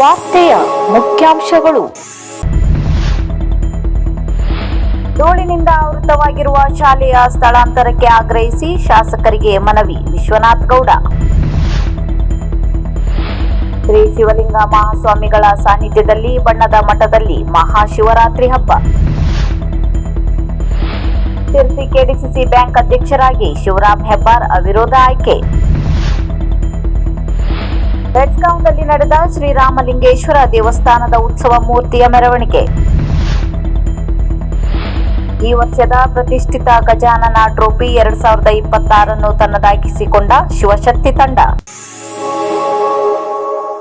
ವಾರ್ತೆಯ ಮುಖ್ಯಾಂಶಗಳು. ಧೂಳಿನಿಂದ ಆವೃತವಾಗಿರುವ ಶಾಲೆಯ ಸ್ಥಳಾಂತರಕ್ಕೆ ಆಗ್ರಹಿಸಿ ಶಾಸಕರಿಗೆ ಮನವಿ ವಿಶ್ವನಾಥ್ ಗೌಡ. ಶ್ರೀ ಶಿವಲಿಂಗ ಮಹಾಸ್ವಾಮಿಗಳ ಸಾನ್ನಿಧ್ಯದಲ್ಲಿ ಬಣ್ಣದ ಮಠದಲ್ಲಿ ಮಹಾಶಿವರಾತ್ರಿ ಹಬ್ಬ. ಶಿರ್ಸಿ ಕೆಡಿಸಿಸಿ ಬ್ಯಾಂಕ್ ಅಧ್ಯಕ್ಷರಾಗಿ ಶಿವರಾಮ್ ಹೆಬ್ಬಾರ್ ಅವಿರೋಧ ಆಯ್ಕೆ. ಬೆಡ್ಸ್ಗಾಂವ್ನಲ್ಲಿ ನಡೆದ ಶ್ರೀರಾಮಲಿಂಗೇಶ್ವರ ದೇವಸ್ಥಾನದ ಉತ್ಸವ ಮೂರ್ತಿಯ ಮೆರವಣಿಗೆ. ಈ ವರ್ಷದ ಪ್ರತಿಷ್ಠಿತ ಗಜಾನನ ಟ್ರೋಫಿ ಎರಡ್ ಸಾವಿರದ ಇಪ್ಪತ್ತಾರನ್ನು ತನ್ನದಾಗಿಸಿಕೊಂಡ ಶಿವಶಕ್ತಿ ತಂಡ.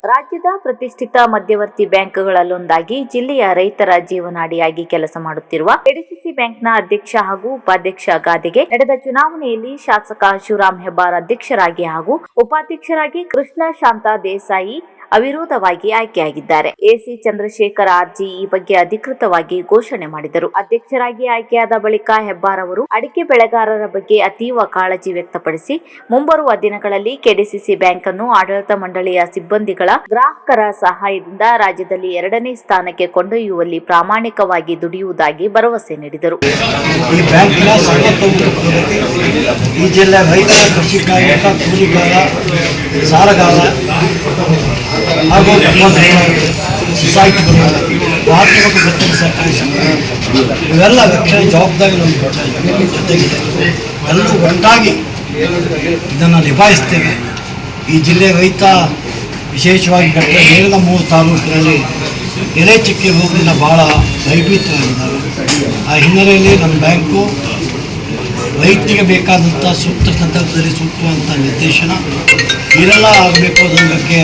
ರಾಜ್ಯದ ಪ್ರತಿಷ್ಠಿತ ಮಧ್ಯವರ್ತಿ ಬ್ಯಾಂಕ್ಗಳಲ್ಲೊಂದಾಗಿ ಜಿಲ್ಲೆಯ ರೈತರ ಜೀವನಾಡಿಯಾಗಿ ಕೆಲಸ ಮಾಡುತ್ತಿರುವ ಎಡಿಸಿಸಿ ಬ್ಯಾಂಕ್ನ ಅಧ್ಯಕ್ಷ ಹಾಗೂ ಉಪಾಧ್ಯಕ್ಷ ಗಾದೆಗೆ ನಡೆದ ಚುನಾವಣೆಯಲ್ಲಿ ಶಾಸಕ ಶಿವರಾಮ್ ಹೆಬ್ಬಾರ್ ಅಧ್ಯಕ್ಷರಾಗಿ ಹಾಗೂ ಉಪಾಧ್ಯಕ್ಷರಾಗಿ ಕೃಷ್ಣ ಶಾಂತ ದೇಸಾಯಿ ಅವಿರೋಧವಾಗಿ ಆಯ್ಕೆಯಾಗಿದ್ದಾರೆ. ಎಸಿ ಚಂದ್ರಶೇಖರ್ ಆರ್ಜಿ ಈ ಬಗ್ಗೆ ಅಧಿಕೃತವಾಗಿ ಘೋಷಣೆ ಮಾಡಿದರು. ಅಧ್ಯಕ್ಷರಾಗಿ ಆಯ್ಕೆಯಾದ ಬಳಿಕ ಹೆಬ್ಬಾರ್ ಅವರು ಅಡಿಕೆ ಬೆಳೆಗಾರರ ಬಗ್ಗೆ ಅತೀವ ಕಾಳಜಿ ವ್ಯಕ್ತಪಡಿಸಿ, ಮುಂಬರುವ ದಿನಗಳಲ್ಲಿ ಕೆಡಿಸಿಸಿ ಬ್ಯಾಂಕ್ ಅನ್ನು ಆಡಳಿತ ಮಂಡಳಿಯ ಸಿಬ್ಬಂದಿಗಳ ಗ್ರಾಹಕರ ಸಹಾಯದಿಂದ ರಾಜ್ಯದಲ್ಲಿ ಎರಡನೇ ಸ್ಥಾನಕ್ಕೆ ಕೊಂಡೊಯ್ಯುವಲ್ಲಿ ಪ್ರಾಮಾಣಿಕವಾಗಿ ದುಡಿಯುವುದಾಗಿ ಭರವಸೆ ನೀಡಿದರು. ಈ ಜಿಲ್ಲೆ ರೈತ ಕೃಷಿ ಕಾರ್ಮಿಕ, ಕೂಲಿಗಾರ, ಸಾಲಗಾರ ಹಾಗೂ ಸೊಸೈಟಿಗಳು ಭಾರತೀಯ ಮತ್ತು ಭತ್ತದ ಸರ್ಕಾರಿ ಸಂಘ ಇವೆಲ್ಲ ರಕ್ಷಣೆ ಜವಾಬ್ದಾರಿ ನಮ್ಮ ಜೊತೆಗಿದೆ. ಎಲ್ಲರೂ ಒಟ್ಟಾಗಿ ಇದನ್ನು ನಿಭಾಯಿಸ್ತೇವೆ. ಈ ಜಿಲ್ಲೆ ರೈತ ವಿಶೇಷವಾಗಿ ಘಟ್ಟ ಮೇಲಿನ ಮೂರು ತಾಲೂಕಿನಲ್ಲಿ ಎಲೆ ಚಕ್ಕೆ ರೋಗದಿಂದ ಭಾಳ ಭಯಭೀತರಾಗಿದ್ದಾರೆ. ಆ ಹಿನ್ನೆಲೆಯಲ್ಲಿ ನಮ್ಮ ಬ್ಯಾಂಕು ರೈತರಿಗೆ ಬೇಕಾದಂಥ ಸೂಕ್ತ ಸಂದರ್ಭದಲ್ಲಿ ಸೂಕ್ತವಂಥ ನಿರ್ದೇಶನ ಇರಲ್ಲ ಆಗಬೇಕು ಅದರ ಬಗ್ಗೆ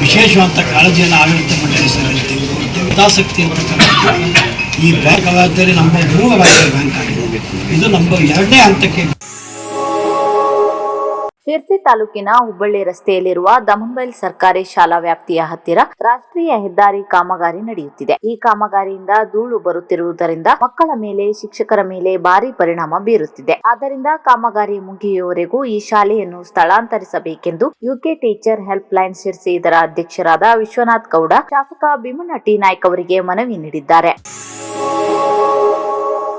ವಿಶೇಷವಾದಂಥ ಕಾಳಜಿಯನ್ನು ಆಡಳಿತ ಮಂಡಳಿ ಸರ್ ತೆಗೆದುಕೊಳ್ತೇವೆ. ಹಿತಾಸಕ್ತಿ ಅಂತಕ್ಕಂಥದ್ದು ಈ ಬ್ಯಾಂಕ್ ಅವಾರ್ಧದಲ್ಲಿ ನಮ್ಮ ಮೂರು ಬ್ಯಾಂಕ್ ಆಗಿದೆ. ಇದು ನಂಬರ್ ಎರಡನೇ ಹಂತಕ್ಕೆ ಶಿರ್ಸಿ ತಾಲೂಕಿನ ಹುಬ್ಬಳ್ಳಿ ರಸ್ತೆಯಲ್ಲಿರುವ ದಮನ್ಬೈಲ್ ಸರ್ಕಾರಿ ಶಾಲಾ ವ್ಯಾಪ್ತಿಯ ಹತ್ತಿರ ರಾಷ್ಟ್ರೀಯ ಹೆದ್ದಾರಿ ಕಾಮಗಾರಿ ನಡೆಯುತ್ತಿದೆ. ಈ ಕಾಮಗಾರಿಯಿಂದ ಧೂಳು ಬರುತ್ತಿರುವುದರಿಂದ ಮಕ್ಕಳ ಮೇಲೆ, ಶಿಕ್ಷಕರ ಮೇಲೆ ಭಾರಿ ಪರಿಣಾಮ ಬೀರುತ್ತಿದೆ. ಆದ್ದರಿಂದ ಕಾಮಗಾರಿ ಮುಗಿಯುವವರೆಗೂ ಈ ಶಾಲೆಯನ್ನು ಸ್ಥಳಾಂತರಿಸಬೇಕೆಂದು UK teacher helpline Sirsi ಇದರ ಅಧ್ಯಕ್ಷರಾದ ವಿಶ್ವನಾಥ್ ಗೌಡ, ಶಾಸಕ ಭೀಮನ ಟಿ ನಾಯ್ಕ್ ಅವರಿಗೆ ಮನವಿ ನೀಡಿದ್ದಾರೆ.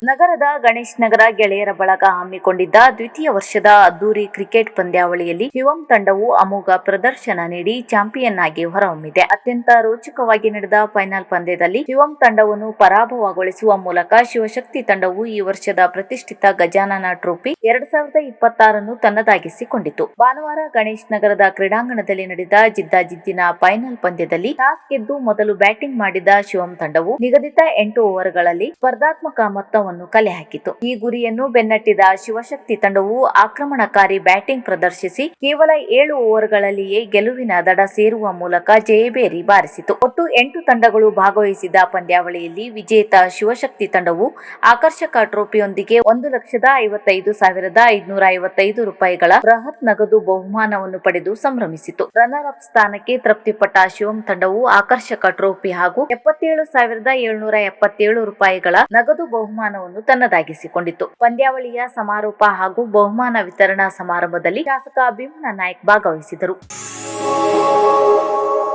ನಗರದ ಗಣೇಶ್ ನಗರ ಗೆಳೆಯರ ಬಳಗ ಹಮ್ಮಿಕೊಂಡಿದ್ದ ದ್ವಿತೀಯ ವರ್ಷದ ಅದ್ದೂರಿ ಕ್ರಿಕೆಟ್ ಪಂದ್ಯಾವಳಿಯಲ್ಲಿ ಶಿವಂ ತಂಡವು ಅಮೋಘ ಪ್ರದರ್ಶನ ನೀಡಿ ಚಾಂಪಿಯನ್ ಆಗಿ ಹೊರಹೊಮ್ಮಿದೆ. ಅತ್ಯಂತ ರೋಚಕವಾಗಿ ನಡೆದ ಫೈನಲ್ ಪಂದ್ಯದಲ್ಲಿ ಶಿವಂ ತಂಡವನ್ನು ಪರಾಭವಗೊಳಿಸುವ ಮೂಲಕ ಶಿವಶಕ್ತಿ ತಂಡವು ಈ ವರ್ಷದ ಪ್ರತಿಷ್ಠಿತ ಗಜಾನನ ಟ್ರೋಫಿ ಎರಡ್ ಸಾವಿರದ ಇಪ್ಪತ್ತಾರನ್ನು ತನ್ನದಾಗಿಸಿಕೊಂಡಿತು. ಭಾನುವಾರ ಗಣೇಶ್ ನಗರದ ಕ್ರೀಡಾಂಗಣದಲ್ಲಿ ನಡೆದ ಜಿದ್ದಾಜಿದ್ದಿನ ಫೈನಲ್ ಪಂದ್ಯದಲ್ಲಿ ಟಾಸ್ ಗೆದ್ದು ಮೊದಲು ಬ್ಯಾಟಿಂಗ್ ಮಾಡಿದ ಶಿವಂ ತಂಡವು ನಿಗದಿತ ಎಂಟು ಓವರ್ಗಳಲ್ಲಿ ಸ್ಪರ್ಧಾತ್ಮಕ ಮೊತ್ತವನ್ನು ಕಲೆ ಹಾಕಿತು. ಈ ಗುರಿಯನ್ನು ಬೆನ್ನಟ್ಟಿದ ಶಿವಶಕ್ತಿ ತಂಡವು ಆಕ್ರಮಣಕಾರಿ ಬ್ಯಾಟಿಂಗ್ ಪ್ರದರ್ಶಿಸಿ ಕೇವಲ ಏಳು ಓವರ್ಗಳಲ್ಲಿಯೇ ಗೆಲುವಿನ ದಡ ಸೇರುವ ಮೂಲಕ ಜಯಬೇರಿ ಬಾರಿಸಿತು. ಒಟ್ಟು ಎಂಟು ತಂಡಗಳು ಭಾಗವಹಿಸಿದ ಪಂದ್ಯಾವಳಿಯಲ್ಲಿ ವಿಜೇತ ಶಿವಶಕ್ತಿ ತಂಡವು ಆಕರ್ಷಕ ಟ್ರೋಫಿಯೊಂದಿಗೆ ಒಂದು ಲಕ್ಷದ ಐವತ್ತೈದು ಸಾವಿರದ ಐದುನೂರ ಐವತ್ತೈದು ರೂಪಾಯಿಗಳ ಬೃಹತ್ ನಗದು ಬಹುಮಾನವನ್ನು ಪಡೆದು ಸಂಭ್ರಮಿಸಿತು. ರನ್ನರ್ ಅಪ್ ಸ್ಥಾನಕ್ಕೆ ತೃಪ್ತಿಪಟ್ಟ ಶಿವಂ ತಂಡವು ಆಕರ್ಷಕ ಟ್ರೋಫಿ ಹಾಗೂ ಎಪ್ಪತ್ತೇಳು ಸಾವಿರದ ಏಳ್ನೂರ ಎಪ್ಪತ್ತೇಳು ರೂಪಾಯಿಗಳ ನಗದು ಬಹುಮಾನವನ್ನು ತನ್ನದಾಗಿಸಿಕೊಂಡಿತು. ಪಂದ್ಯಾವಳಿಯ ಸಮಾರೋಪ ಹಾಗೂ ಬಹುಮಾನ ವಿತರಣಾ ಸಮಾರಂಭದಲ್ಲಿ ಶಾಸಕ ಭೀಮನ ನಾಯ್ಕ್ ಭಾಗವಹಿಸಿದರು.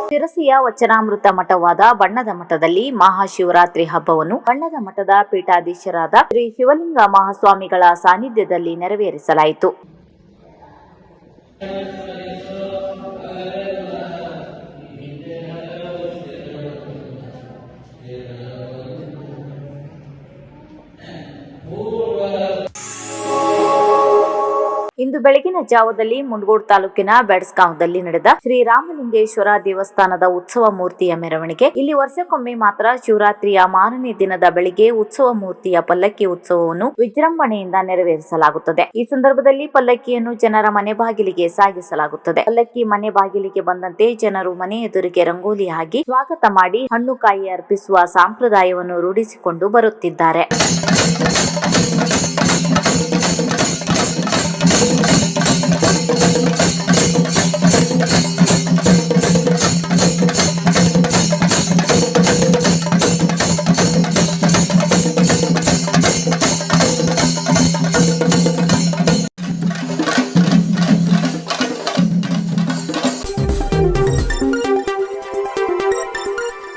ಶಿರಸಿಯ ವಚನಾಮೃತ ಮಠವಾದ ಬಣ್ಣದ ಮಠದಲ್ಲಿ ಮಹಾಶಿವರಾತ್ರಿ ಹಬ್ಬವನ್ನು ಬಣ್ಣದ ಮಠದ ಪೀಠಾಧೀಶರಾದ ಶ್ರೀ ಶಿವಲಿಂಗ ಮಹಾಸ್ವಾಮಿಗಳ ಸಾನ್ನಿಧ್ಯದಲ್ಲಿ ನೆರವೇರಿಸಲಾಯಿತು. ಇಂದು ಬೆಳಗಿನ ಜಾವದಲ್ಲಿ ಮುಂಡಗೋಡ್ ತಾಲೂಕಿನ ಬೆಡ್ಸ್ಗಾಂವ್ದಲ್ಲಿ ನಡೆದ ಶ್ರೀರಾಮಲಿಂಗೇಶ್ವರ ದೇವಸ್ಥಾನದ ಉತ್ಸವ ಮೂರ್ತಿಯ ಮೆರವಣಿಗೆ. ಇಲ್ಲಿ ವರ್ಷಕ್ಕೊಮ್ಮೆ ಮಾತ್ರ ಶಿವರಾತ್ರಿಯ ಮಾರನೇ ದಿನದ ಬೆಳಿಗ್ಗೆ ಉತ್ಸವ ಮೂರ್ತಿಯ ಪಲ್ಲಕ್ಕಿ ಉತ್ಸವವನ್ನು ವಿಜೃಂಭಣೆಯಿಂದ ನೆರವೇರಿಸಲಾಗುತ್ತದೆ. ಈ ಸಂದರ್ಭದಲ್ಲಿ ಪಲ್ಲಕ್ಕಿಯನ್ನು ಜನರ ಮನೆ ಬಾಗಿಲಿಗೆ ಸಾಗಿಸಲಾಗುತ್ತದೆ. ಪಲ್ಲಕ್ಕಿ ಮನೆ ಬಾಗಿಲಿಗೆ ಬಂದಂತೆ ಜನರು ಮನೆ ಎದುರಿಗೆ ರಂಗೋಲಿ ಹಾಕಿ ಸ್ವಾಗತ ಮಾಡಿ ಹಣ್ಣು ಕಾಯಿ ಅರ್ಪಿಸುವ ಸಂಪ್ರದಾಯವನ್ನು ರೂಢಿಸಿಕೊಂಡು ಬರುತ್ತಿದ್ದಾರೆ.